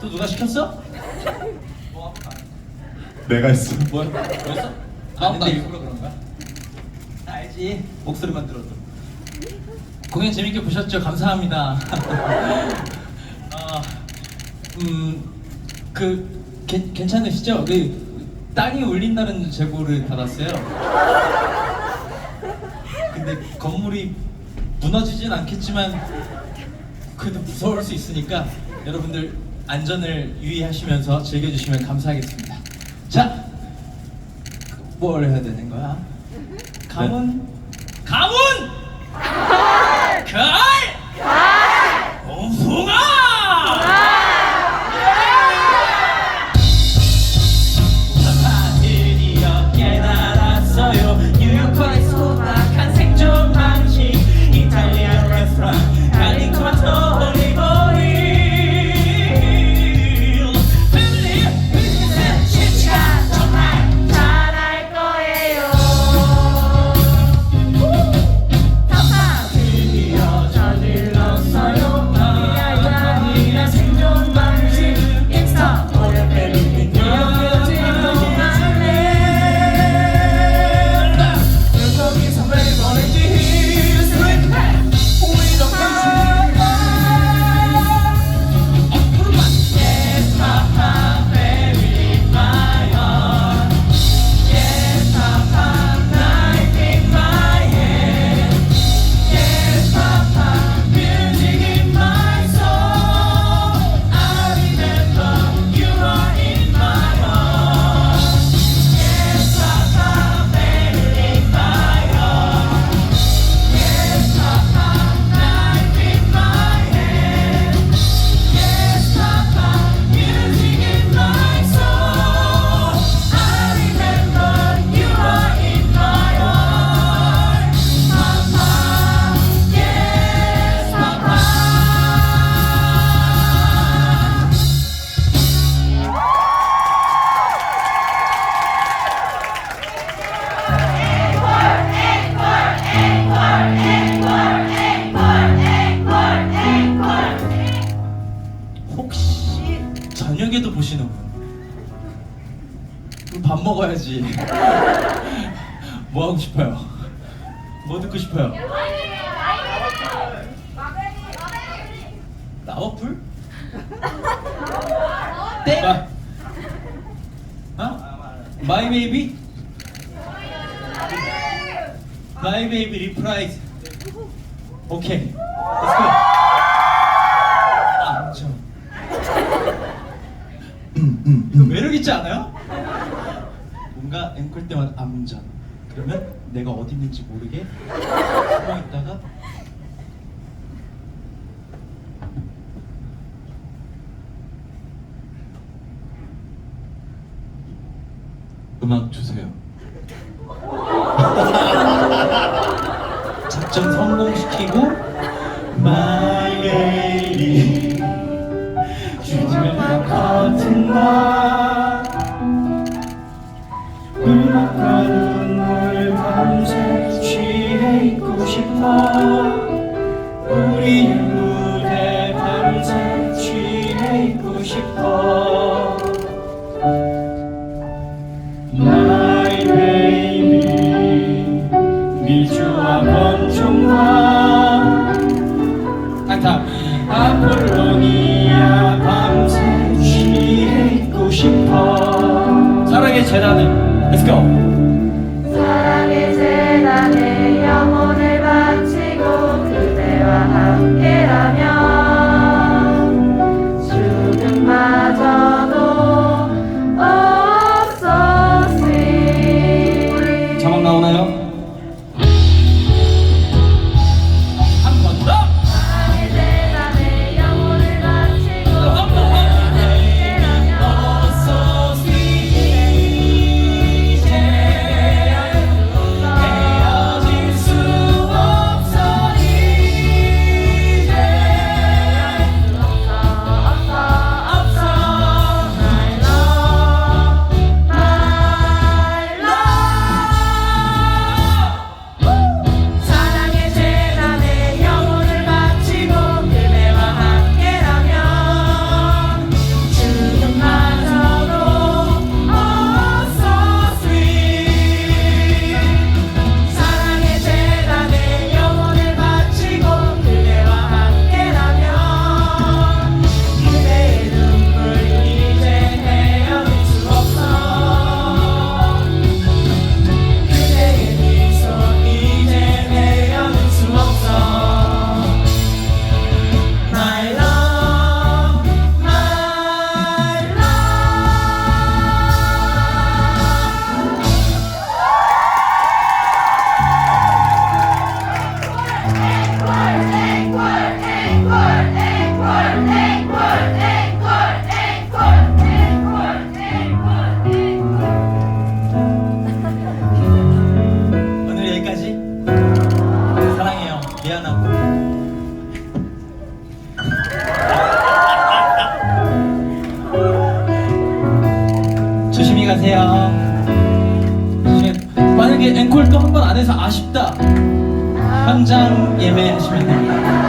또 누가 시켰어? 내가 했어. 뭐야? 뭐였어? 아무도 근데 일부러 그런 거야? 알지. 목소리만 들어도. 공연 재밌게 보셨죠? 감사합니다. 아, 음그 괜찮으시죠? 그 땅이 울린다는 제보를 받았어요. 근데 건물이 무너지진 않겠지만 그래도 무서울 수 있으니까 여러분들 안전을 유의하시면서 즐겨주시면 감사하겠습니다. 자, 뭘 해야 되는 거야? 가문, 가문, 먹어야지. 뭐 하고 싶어요? 뭐 듣고 싶어요? 나워풀? 땡? 아. 어? 마이 베이비? 마이 베이비 리프라이즈. 오케이. 렛츠고. 안정. 이거 매력 있지 않아요? 뭔가 앵콜 때마다 암전. 그러면 내가 어디 있는지 모르게 숨어 있다가 음악 주세요. 작전 성공시키고 재단을 Let's go 만약에 앵콜 또한번 안 해서 아쉽다. 현장 예매하시면 됩니다.